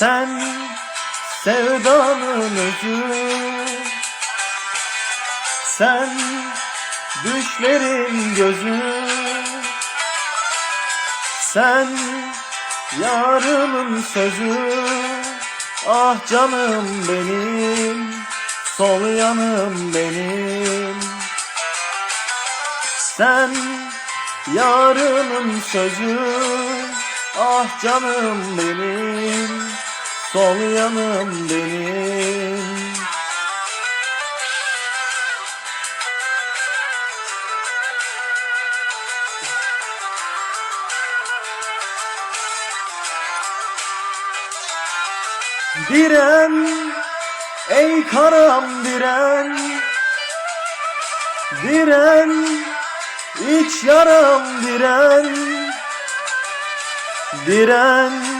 Sen sevdanın özü. Sen düşlerin gözü. Sen yarımın sözü. Ah canım benim Sol yanım benim. Sen yarımın sözü. Ah canım benim Sol yanım benim. Diren ey karam diren. Diren iç yaram diren. Diren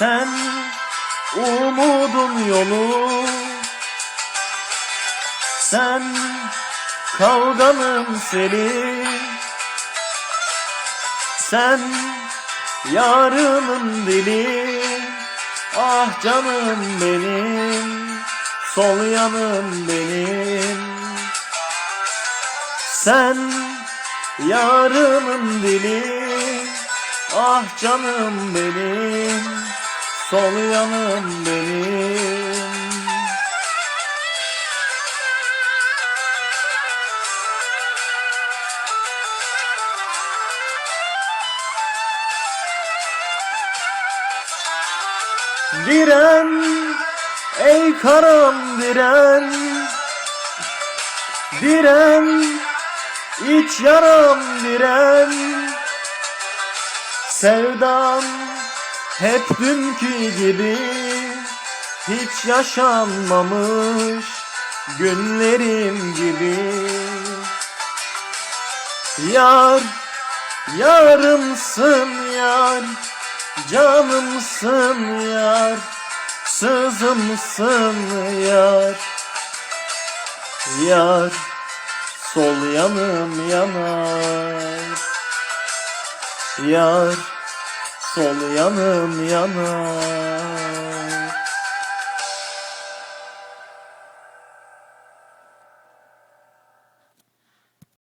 Sen umudun yolu. Sen kavganın seli. Sen yarının dili. Ah canım benim Sol yanım benim. Sen yarımın dili. Ah canım benim Sol yanım benim. Diren ey karam diren Diren iç yaram diren Sevdam hep dünkü gibi Hiç yaşanmamış günlerim gibi. Yar, yarımsın yar Canımsın yar Sızımsın yar. Yar Sol yanım yanar. Yar Sol yanım yanar